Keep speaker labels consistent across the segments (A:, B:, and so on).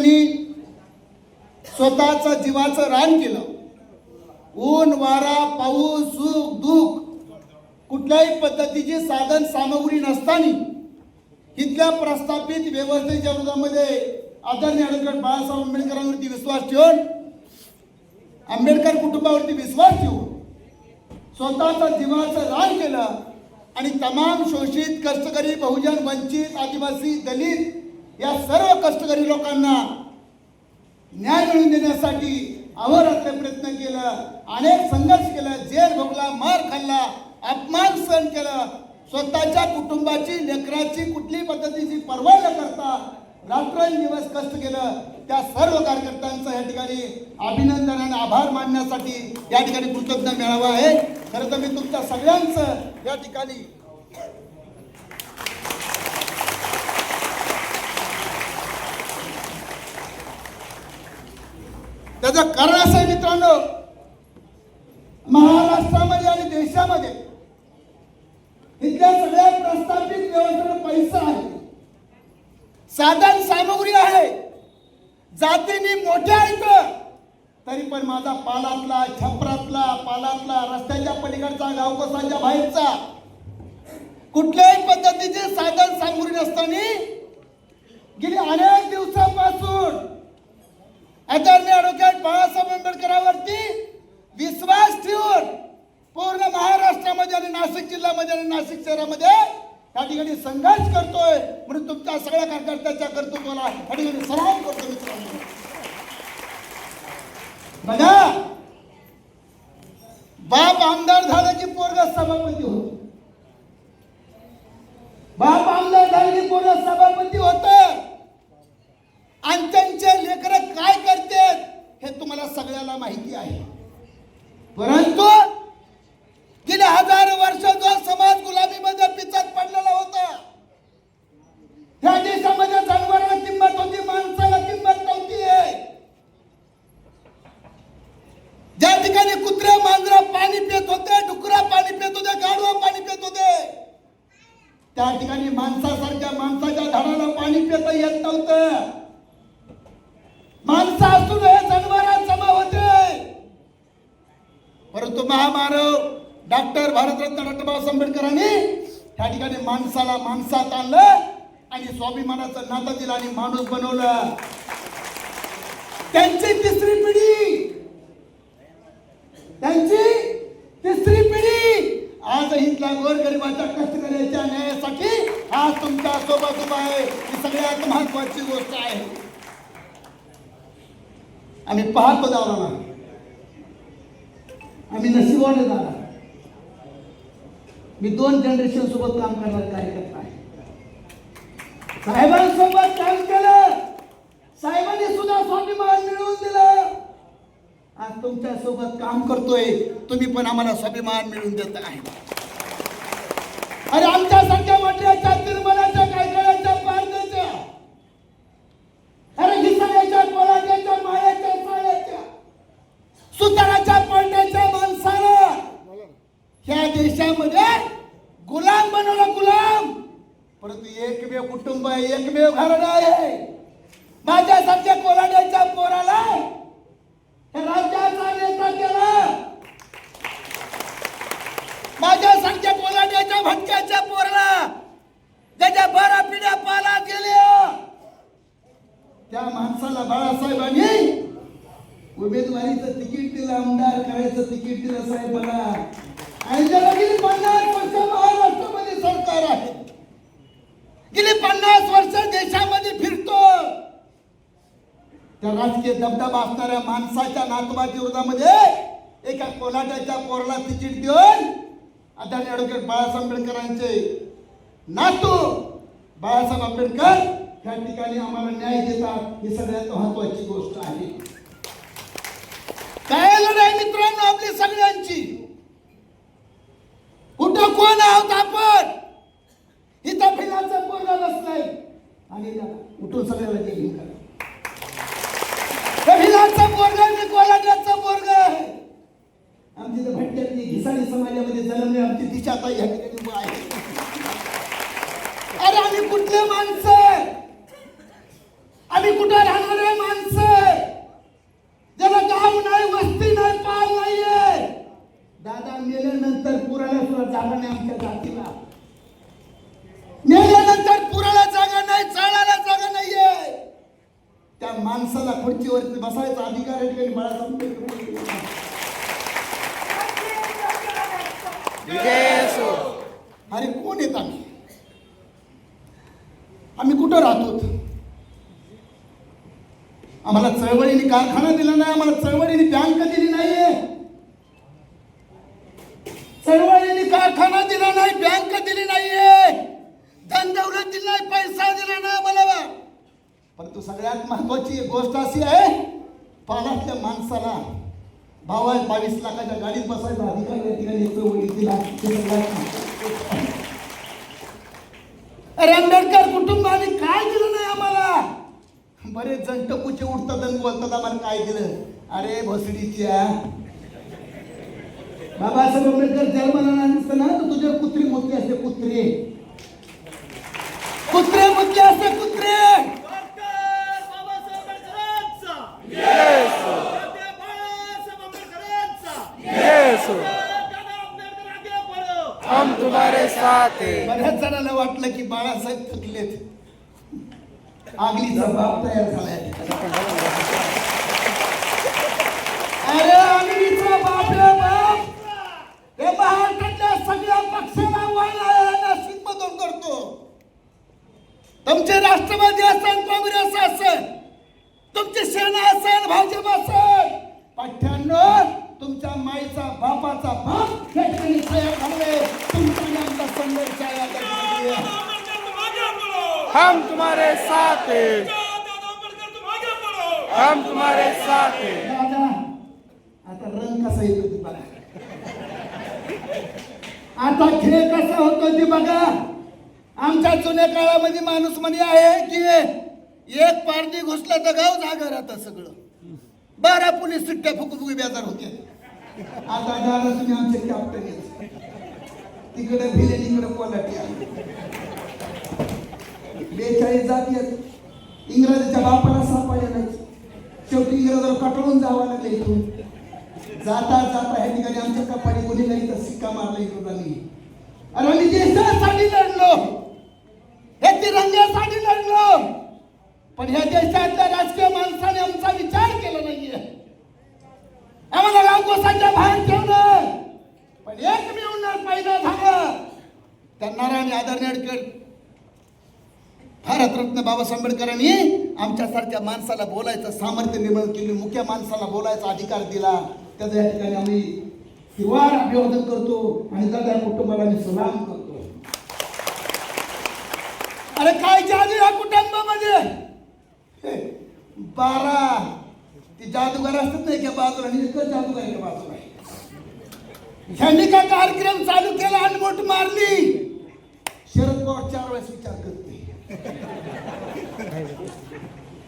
A: त्यांनी स्वतःचं जीवाचं रान केलं. ऊन वारा पाऊस सुख दुःख कुठल्याही पद्धतीची साधन सामग्री नसताना इथल्या प्रस्थापित व्यवस्थेच्या विरोधामध्ये आदरणीय अडकड बाळासाहेब आंबेडकरांवरती विश्वास ठेवून आंबेडकर कुटुंबावरती विश्वास ठेवून स्वतःचं जीवाचं रान केलं आणि तमाम शोषित कष्टकरी बहुजन वंचित आदिवासी दलित या सर्व कष्टकरी लोकांना न्याय मिळवून देण्यासाठी अहोरात्र प्रयत्न केलं अनेक संघर्ष केला जेल भोगला मार खाल्ला अपमान सहन केलं. स्वतःच्या कुटुंबाची लेकराची कुठली पद्धतीची पर्वा न करता रात्रंदिवस कष्ट केलं. त्या सर्व कार्यकर्त्यांचं या ठिकाणी अभिनंदन आणि आभार मानण्यासाठी या ठिकाणी कृतज्ञ मेळावा आहे. खरं तर मी तुमच्या सगळ्यांचं या ठिकाणी याचं कारण असं आहे मित्रांनो महाराष्ट्रामध्ये आणि देशामध्ये इथल्या सगळ्या प्रस्थापित व्यवस्थेला पैसा आहे. साधन सामग्री आहे. जातीने मोठ्या आहेत तरी पण माझा पालातला छपरातला पालातला रस्त्याच्या पलीकडचा गावकोसांच्या बाहेरचा कुठल्याही पद्धतीचे महामानव डॉक्टर भारतरत्न डॉक्टर बाबासाहेब आंबेडकरांनी त्या ठिकाणी माणसाला माणसात आणलं आणि स्वाभिमानाचं नातं दिलं आणि माणूस बनवलं. त्यांची तिसरी पिढी त्यांची तिसरी पिढी आज इथल्या गोरगरिबाच्या कष्टकऱ्याच्या न्यायासाठी आज तुमच्यासोबत उभा आहे. ही सगळ्यात महत्वाची गोष्ट आहे. आम्ही पाहतो ना आम्ही नशिबाने झाला मी दोन जनरेशन सोबत काम करणार कार्यकर्ता आहे. साहेबांसोबत काम केलं. साहेबांनी सुद्धा स्वाभिमान मिळवून दिलं. आज तुमच्यासोबत काम करतोय. तुम्ही पण आम्हाला स्वाभिमान मिळवून देत आहे. अरे आमच्यासारख्या मंडळाच्या निर्मला कुटुंब एकमेव घराणं आहे. माझ्यासारख्या कोलाड्याच्या पोराला राज्याचा नेता केला. माझ्यासारख्या कोलाड्याच्या भटक्याच्या पोराला त्याच्या बारा पिढ्या पाला गेल्या त्या माणसाला बाळासाहेबांनी उमेदवारीचं तिकीट दिलं आमदार करायचं तिकीट दिलं साहेबाला. आणि त्याला गेली पन्नास वर्ष महाराष्ट्रामध्ये सरकार आहे. गेली पन्नास वर्ष देशामध्ये फिरतो. त्या राजकीय दबदबा असणाऱ्या माणसाच्या नातवाच्या विरोधामध्ये एका कोलाट्याच्या पोराला तिकीट देऊन आदरणीय ॲडव्होकेट बाळासाहेब आंबेडकरांचे नातू बाळासाहेब आंबेडकर या ठिकाणी आम्हाला न्याय देतात. ही सगळ्यात महत्वाची गोष्ट आहे. काय लढाई मित्रांनो आपली सगळ्यांची कुठं कोण आहोत आपण इथं फिराचं पोरगा बसलाय आणि त्याला उठून सगळ्याला ते घेऊन करा कपिलाचं पोरग मी कोलाट्याचं पोरग आहे. आमची तर समाजामध्ये जन्मले आमची दिशा ठिकाणी आहे. अरे आम्ही कुठले माणसं आम्ही कुठे राहणारे माणसं ज्याला गाव नाही वस्ती नाही पाल नाहीये. दादा मेल्यानंतर पुराला सुद्धा जागा नाही आमच्या जातीला. खुर्चीवरती बसायचा अधिकार आंबेडकर बोलले. अरे कोण येत आम्ही? आम्ही कुठं राहतो? आम्हाला चळवळीने कारखाना दिला नाही आम्हाला चळवळीने बँक दिली नाहीये. चळवळीने कारखाना दिला नाही बँक दिली नाहीये. धन दौलत दिली नाही पैसा दिला नाही आम्हाला. परंतु सगळ्यात महत्वाची गोष्ट अशी आहे पालातल्या माणसाला भावा बावीस लाखाच्या गाडीत बसायचा अधिकार या ठिकाणी येतो दिला अरे आंबेडकर कुटुंबाने काय दिलं नाही आम्हाला? बरेच जण टपूचे उठतात आणि बोलतात आम्हाला काय दिलं? अरे भोसडीच्या बाबासाहेब आंबेडकर जन्माला नसतं ना तर तुझे कुत्री मोठी असते पुत्री मुतले असते कुत्रे
B: डॉक्टर बाबासाहेब आंबेडकरांचा डॉक्टर बाळासाहेब आंबेडकरांचा दादा आंबेडकर आगे बढ़ो
C: हम तुम्हारे साथ हैं
A: बऱ्याच म्हटलं की बाळासाहेब थकलेत. आगलीचा बाप तयार झालाय. आता खेळ कसा होतो ते बघा. आमच्या जुन्या काळामध्ये माणूस म्हणे आहे की एक पार्टी घुसला तर गाव जागर आता सगळं. बारा पोलीस सुट्ट्या फुकफुकी बेजार होते. आता दादा तुम्ही आमचे कॅप्टन तिकडे भिले तिकडे कोलाटी बेचाळीस जाती आहेत. इंग्रजाच्या बापाला सापडल्या नाही शेवटी इंग्रजाला कटळून जावं लागले इथून. जाता जाता ह्या ठिकाणी आमच्या कपाडी कोणी इथं सिक्का मारला इंग्रजांनी अरे म्हणजे आम्ही देशासाठी लढलो हे तिरंग्यासाठी लढलो. पण ह्या देशातल्या राजकीय माणसाने आमचा विचार केला नाहीये. आम्हाला गावकोसाच्या बाहेर ठेवलं. पण एक मिळवणार पैदा झालं. तर नारायण आदरणीय भारतरत्न बाबासाहेब आंबेडकरांनी आमच्यासारख्या माणसाला बोलायचं सामर्थ्य निर्माण केले. मुख्य माणसाला बोलायचा अधिकार दिला. त्याचा या ठिकाणी आम्ही हिरवार अभिवादन करतो आणि त्या कुटुंबाला मी सलाम करतो. अरे काय जादू या कुटुंबामध्ये? हे, बारा ते जादूगार असतात नाही एका बाजूला आणि जादूगार एका बाजूला. ह्यांनी का कार्यक्रम चालू केला आणि मोठ मारली? शरद पवार चार वेळेस विचार करते.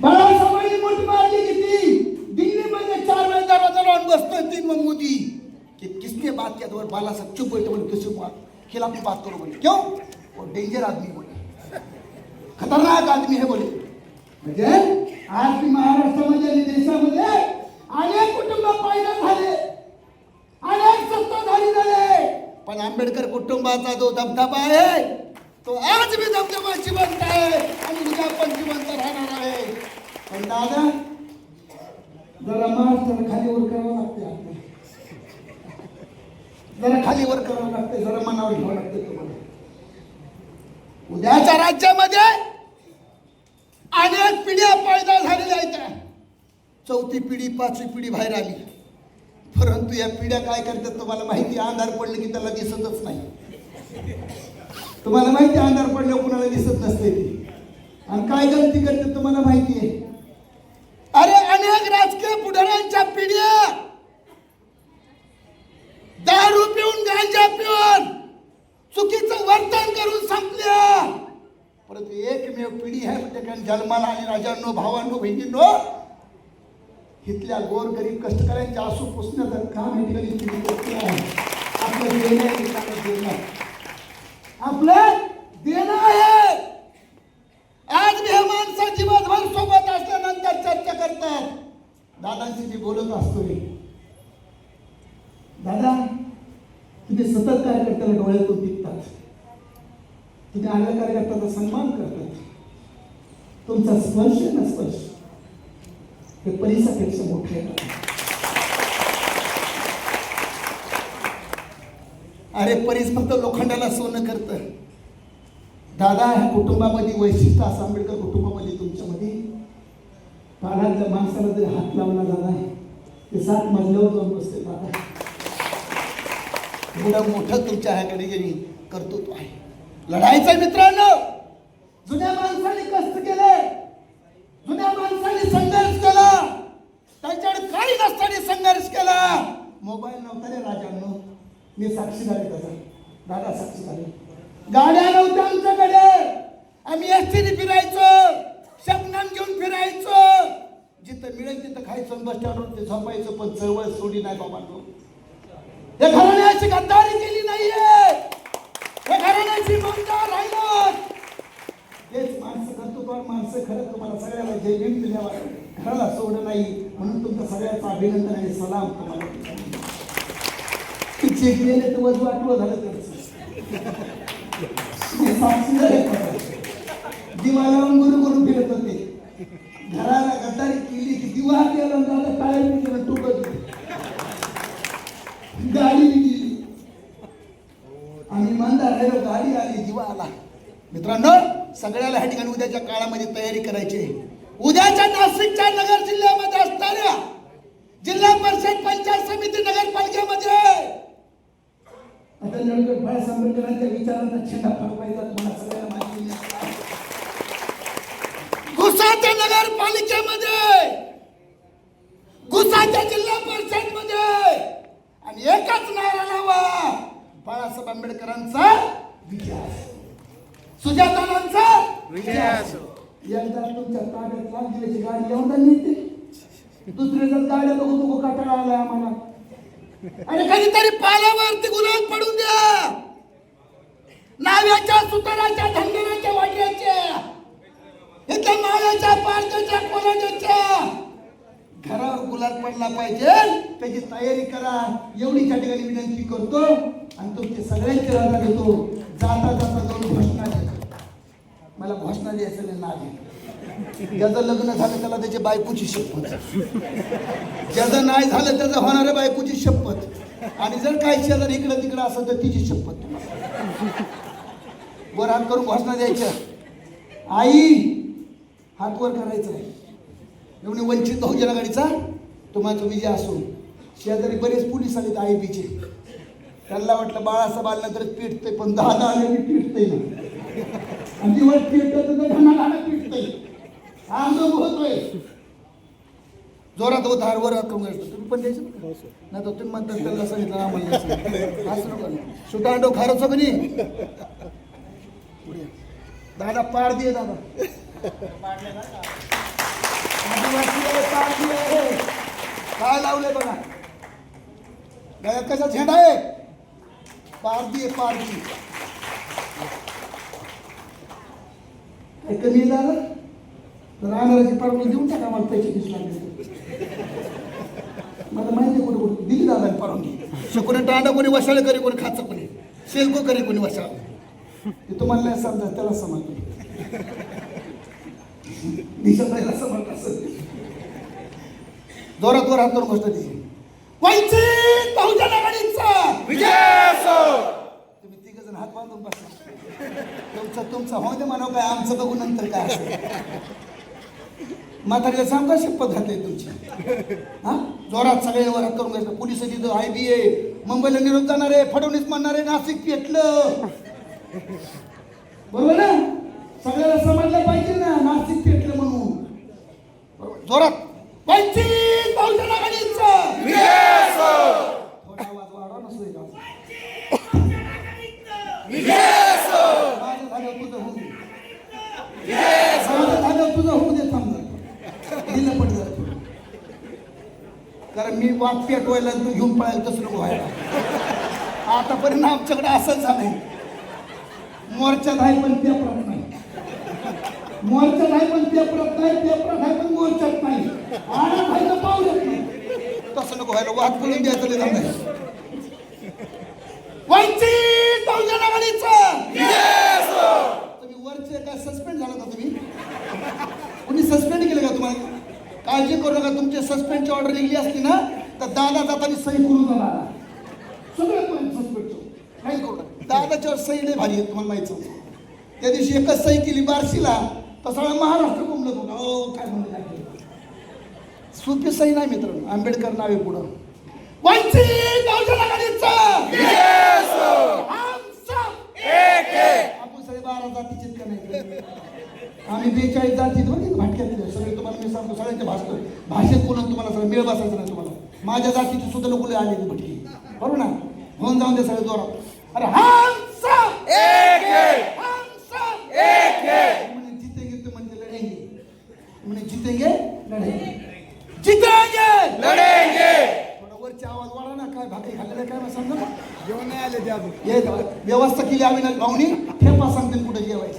A: बाळासाहेबांनी मोठ मारली किती? दिल्लीमध्ये चार वेळेस दरवाजा लावून बसतोय तीन मग मोदी. कि किसने बात किया तो बाला साहब चुप बैठे बोले किसी खिलाफ में बात करो बोले क्यों? वो डेंजर आदमी बोले. खतरनाक आदमी है बोले. म्हणजे आज मी महाराष्ट्रामध्ये आणि देशामध्ये अनेक कुटुंब पायदा झाले. अनेक सत्ताधारी झाले. पण आंबेडकर कुटुंबाचा जो दबदबा आहे तो आज भी दबदबा जिवंत आहे आणि उद्या पण जिवंत राहणार आहे. पण दादा जरा महाराष्ट्राला खाली वर करावं लागते आपल्याला. जरा खाली वर करावं लागते जरा मनावर घ्यावं लागते तुम्हाला. उद्याच्या राज्यामध्ये अनेक पिढ्या पैदा झालेल्या आहेत. चौथी पिढी पाचवी पिढी बाहेर आली. परंतु या पिढ्या काय करतात तुम्हाला माहिती? अंधार पडले की त्याला दिसतच नाही. तुम्हाला माहिती अंधार पडल्यावर कुणाला दिसत नसते आणि काय गलती करते तुम्हाला माहिती आहे? अनेक राजकीय पुढाऱ्यांच्या पिढ्या. दारू पिऊन गांजा पिऊन चुकीचं वर्तन करून संपल्या. परंतु एकमेव पिढी आहे म्हणजे कारण जन्माला आणि राजांनो भावांनो बहिणींनो इथल्या गोरगरीब कष्टकऱ्यांच्या आसू पुसण्याचं काम या करते आहे. आपलं देणं आहे, देणं आपलं देणं आहे. आज हे माणसं जीवनभर सोबत करतात. दादांशी मी बोलत असतोय. दादा तुम्ही सतत कार्यकर्त्याला डोळ्यातून टिकतात. तुम्ही आल्या कार्यकर्त्याचा सन्मान करतात. तुमचा स्पर्श आहे ना स्पर्श? हे परिसापेक्षा मोठे आहे. अरे परीस फक्त लोखंडाला सोनं करतं. दादा ह्या कुटुंबामध्ये वैशिष्ट्य असं आंबेडकर कुटुंबामध्ये पाण्यातल्या माणसाला तरी हात लावला आहे. ते सात मजल्यावर जाऊन बसते दादा एवढं मोठं तुमच्या ह्याकडे गेली कर्तृत्व आहे. लढायचं मित्रांनो. जुन्या माणसाने कष्ट केले. जुन्या माणसाने संघर्ष केला. त्यांच्याकडे काही नसताना संघर्ष केला. मोबाईल नव्हता रे राजांनो. मी साक्षीदार आहे त्याचा. दादा साक्षीदार गाड्या थांबायचं पण चळवळ सोडी नाही बाबांनो. या घराण्याची गद्दारी केली नाहीये. या घराण्याची ममता राहिलं तेच माणसं कर्तृत्वान माणसं खरं तुम्हाला सगळ्याला जय भीम दिल्यावर घराला सोडलं नाही म्हणून तुमचं सगळ्याचं अभिनंदन आणि सलाम तुम्हाला. चेक गेले तर वजू आठवं झालं त्यांचं. हे दिवा लावून गुरु गुरु फिरत होते. घराला गद्दारी केली की दिवा केला दादा झालं टायर केलं टुकत गाडी दिली आम्ही इमानदार आहे गाडी आली दिवा आला. मित्रांनो सगळ्याला ह्या ठिकाणी उद्याच्या काळामध्ये तयारी करायची उद्याच्या नाशिकच्या नगर जिल्ह्यामध्ये असणाऱ्या जिल्हा परिषद पंचायत समिती नगरपालिकेमध्ये आता निळकंठ बाळासाहेब आंबेडकरांच्या विचारांना छेडा फडकायचा तुम्हाला सगळ्यांना माहिती आहे. गुसाच्या नगरपालिकेमध्ये गुसाच्या जिल्हा परिषदमध्ये आणि एकच नारा लावा बाळासाहेब आंबेडकरांचा विजय असो. सुजातानांचा
C: विजय असो.
A: एकदा तुमच्या ताब्यात लागलेली गाडी येऊन नेते दुसरे जण गाड्या बघू बघू कटाळा आलाय आम्हाला. आणि कधीतरी पालावरती गुलाब पडून द्या. नाव्याच्या सुताराच्या धंद्याच्या वाट्याच्या इथल्या मायाच्या पारच्या कोणाच्या घरावर गुलाब पडला पाहिजे त्याची तयारी करा. एवढी त्या ठिकाणी विनंती करतो आणि तुमचे सगळ्यांचे रजा घेतो. जाता जाता जाऊन घोषणा देतो. मला घोषणा द्यायचं नाही ज्याचं लग्न झालं त्याला त्याची बायकोची शपथ. ज्याचं नाही झालं त्याचं होणाऱ्या बायकोची शपथ. आणि जर काही शेजार इकडं तिकडं असेल तर तिची शपथ वर हात करून घोषणा द्यायच्या. आई हात वर करायचं आहे. एवढी वंचित बहुजन आघाडीचा तुम्हाला विजय असो. शेजारी बरेच पोलीस आले आय बीचे. त्यांना वाटलं बाळासाहेब आल्यानंतर पिटते पण दहा दहा आले पिटते ना आणि दिवस पिटत हा अनुभव होतोय. जोरात होत हारवर करून घ्यायचं. तुम्ही पण द्यायचं नाही तर तुम्ही म्हणता त्याला सांगितलं आम्हाला नाही सांगितलं. असं नको. सुटांडो खारच बनी दादा पाड दे दादा. काय लावले बघा. गळ्यात कशा झेंडा आहे? पारदी आहे पारदी काय कमी झालं तर आणाराची परवानगी देऊन टाका मला पैसे दिसला मला माहिती आहे कुठे कुठे दिली दादा परवानगी कोणी टांडा कोणी वसाळ करी कोणी खाचं कोणी. सेल्को करी कोणी वसाळ ते तुम्हाला नाही समजा त्याला समजतो दिशा समज असं जोरात करून गोष्ट दिली वंचित बहुजन आघाडीचा.
C: विजय असो.
A: तुम्ही तिघ जण हात बांधून बसला तुमचं तुमचं हो दे म्हणावं काय आमचं बघू नंतर काय म्हातारीला सांग का शपथ घातली तुमची? हा? जोरात सगळे वर करून घ्यायचं पोलीस तिथं आय बी ए मुंबईला निरोप जाणार आहे फडणवीस म्हणणार आहे नाशिक पेटलं. बरोबर ना? सगळ्याला समजलं पाहिजे ना नाशिक पेटलं म्हणून. बरोबर. जोरात. वंचित बहुजन आघाडीचं.
C: विजय असो.
A: थोडा आवाज वाढवा ना तुझं होऊ दे थांब जरा. दिलं पण जरा. कारण मी वाद पेटवायला तू घेऊन पळायला तसं नको व्हायला. आतापर्यंत आमच्याकडे असंच झालंय. मोर्चात आहे पण पेपर नाही. मोर्चा नाही पण पेपरात नाही पेपरात आहे पण मोर्चात नाही. खायचं पाहू देत नाही? तसं नको व्हायला वाद बोलून द्यायचं आहे. वंचित बहुजन आघाडीचं काय सस्पेंड झाला का तुम्ही? कुणी सस्पेंड केलं का तुम्हाला? काळजी करू नका तुमची सस्पेंडची ऑर्डर निघली असती ना तर दादा जाताना सही करून जाणार सगळं सस्पेंड काही करू. नका. दादाच्यावर सही नाही भारी आहे तुम्हाला माहिती त्या दिवशी एकच सही केली बारशीला तर सगळं महाराष्ट्र कोंबलत होता. हो काय म्हणलं सुपी सही नाही मित्रांनो. आंबेडकर नावे पुढं. वंचित बहुजन हम सब आपण सगळे बारा जातीचे का नाही आम्ही बेचाळीस जातीत होते भाटक्यातले सगळे तुम्हाला मी सांगतो सगळ्यांच्या भाषेत भाषेत बोलून तुम्हाला सगळं मेळ बसायचं नाही तुम्हाला. माझ्या जातीचे सुद्धा लोक आले भटकी. बरोबर ना? होऊन जाऊन दे सगळे जोरात. अरे म्हणे जीतेंगे तो म्हणजे लढेंगे. म्हणे जीतेंगे लढेंगे. जीतेंगे
C: लढेंगे।
A: थोडा वरची आवाज वाढा ना काय भाकरी खाल्लेलं काय समजा जेवण नाही आले त्या ये व्यवस्था केली अविनाश भाऊनी. ठेपा सांगतील कुठे जेवायचं?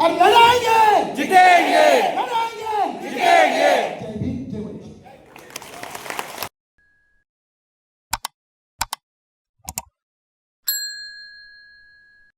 A: अरे लढायचे
C: जितेंगे!